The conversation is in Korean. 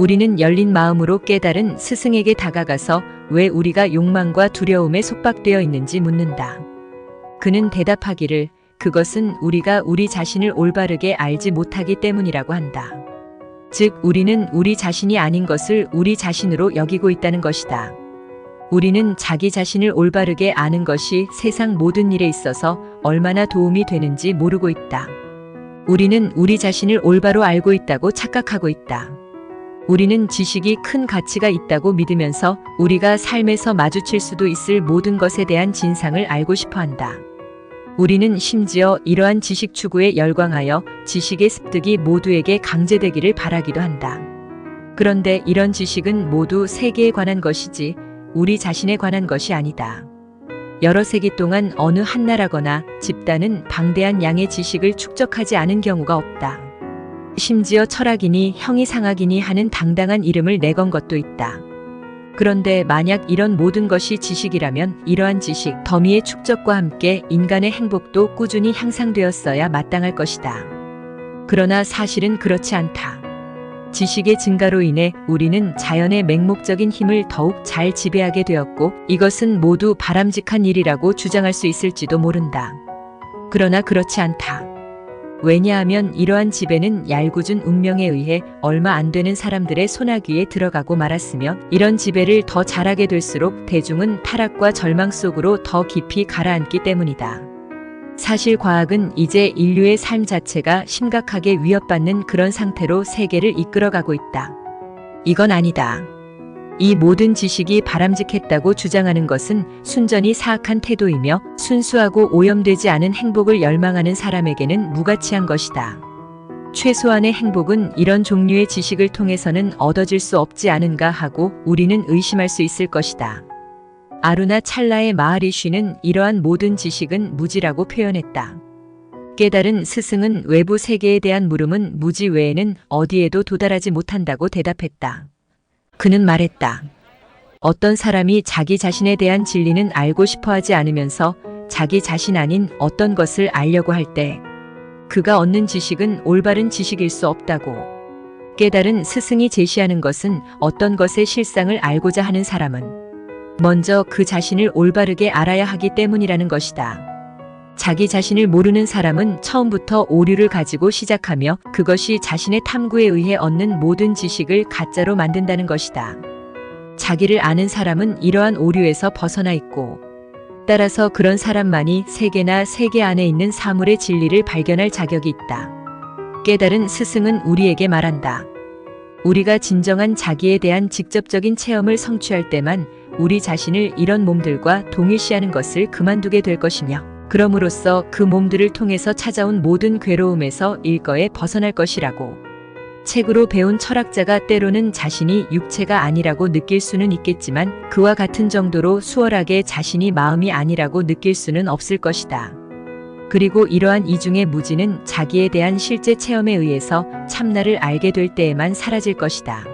우리는 열린 마음으로 깨달은 스승에게 다가가서 왜 우리가 욕망과 두려움에 속박되어 있는지 묻는다. 그는 대답하기를 그것은 우리가 우리 자신을 올바르게 알지 못하기 때문이라고 한다. 즉, 우리는 우리 자신이 아닌 것을 우리 자신으로 여기고 있다는 것이다. 우리는 자기 자신을 올바르게 아는 것이 세상 모든 일에 있어서 얼마나 도움이 되는지 모르고 있다. 우리는 우리 자신을 올바로 알고 있다고 착각하고 있다. 우리는 지식이 큰 가치가 있다고 믿으면서 우리가 삶에서 마주칠 수도 있을 모든 것에 대한 진상을 알고 싶어 한다. 우리는 심지어 이러한 지식 추구에 열광하여 지식의 습득이 모두에게 강제되기를 바라기도 한다. 그런데 이런 지식은 모두 세계에 관한 것이지 우리 자신에 관한 것이 아니다. 여러 세기 동안 어느 한 나라거나 집단은 방대한 양의 지식을 축적하지 않은 경우가 없다. 심지어 철학이니 형이 상학이니 하는 당당한 이름을 내건 것도 있다. 그런데 만약 이런 모든 것이 지식이라면 이러한 지식, 더미의 축적과 함께 인간의 행복도 꾸준히 향상되었어야 마땅할 것이다. 그러나 사실은 그렇지 않다. 지식의 증가로 인해 우리는 자연의 맹목적인 힘을 더욱 잘 지배하게 되었고 이것은 모두 바람직한 일이라고 주장할 수 있을지도 모른다. 그러나 그렇지 않다. 왜냐하면 이러한 지배는 얄궂은 운명에 의해 얼마 안 되는 사람들의 손아귀에 들어가고 말았으며 이런 지배를 더 잘하게 될수록 대중은 타락과 절망 속으로 더 깊이 가라앉기 때문이다. 사실 과학은 이제 인류의 삶 자체가 심각하게 위협받는 그런 상태로 세계를 이끌어가고 있다. 이건 아니다. 이 모든 지식이 바람직했다고 주장하는 것은 순전히 사악한 태도이며 순수하고 오염되지 않은 행복을 열망하는 사람에게는 무가치한 것이다. 최소한의 행복은 이런 종류의 지식을 통해서는 얻어질 수 없지 않은가 하고 우리는 의심할 수 있을 것이다. 아루나 찰라의 마하리쉬는 이러한 모든 지식은 무지라고 표현했다. 깨달은 스승은 외부 세계에 대한 물음은 무지 외에는 어디에도 도달하지 못한다고 대답했다. 그는 말했다. 어떤 사람이 자기 자신에 대한 진리는 알고 싶어 하지 않으면서 자기 자신 아닌 어떤 것을 알려고 할 때 그가 얻는 지식은 올바른 지식일 수 없다고. 깨달은 스승이 제시하는 것은 어떤 것의 실상을 알고자 하는 사람은 먼저 그 자신을 올바르게 알아야 하기 때문이라는 것이다. 자기 자신을 모르는 사람은 처음부터 오류를 가지고 시작하며 그것이 자신의 탐구에 의해 얻는 모든 지식을 가짜로 만든다는 것이다. 자기를 아는 사람은 이러한 오류에서 벗어나 있고 따라서 그런 사람만이 세계나 세계 안에 있는 사물의 진리를 발견할 자격이 있다. 깨달은 스승은 우리에게 말한다. 우리가 진정한 자기에 대한 직접적인 체험을 성취할 때만 우리 자신을 이런 몸들과 동일시하는 것을 그만두게 될 것이며 그럼으로써 그 몸들을 통해서 찾아온 모든 괴로움에서 일거에 벗어날 것이라고. 책으로 배운 철학자가 때로는 자신이 육체가 아니라고 느낄 수는 있겠지만 그와 같은 정도로 수월하게 자신이 마음이 아니라고 느낄 수는 없을 것이다. 그리고 이러한 이중의 무지는 자기에 대한 실제 체험에 의해서 참나를 알게 될 때에만 사라질 것이다.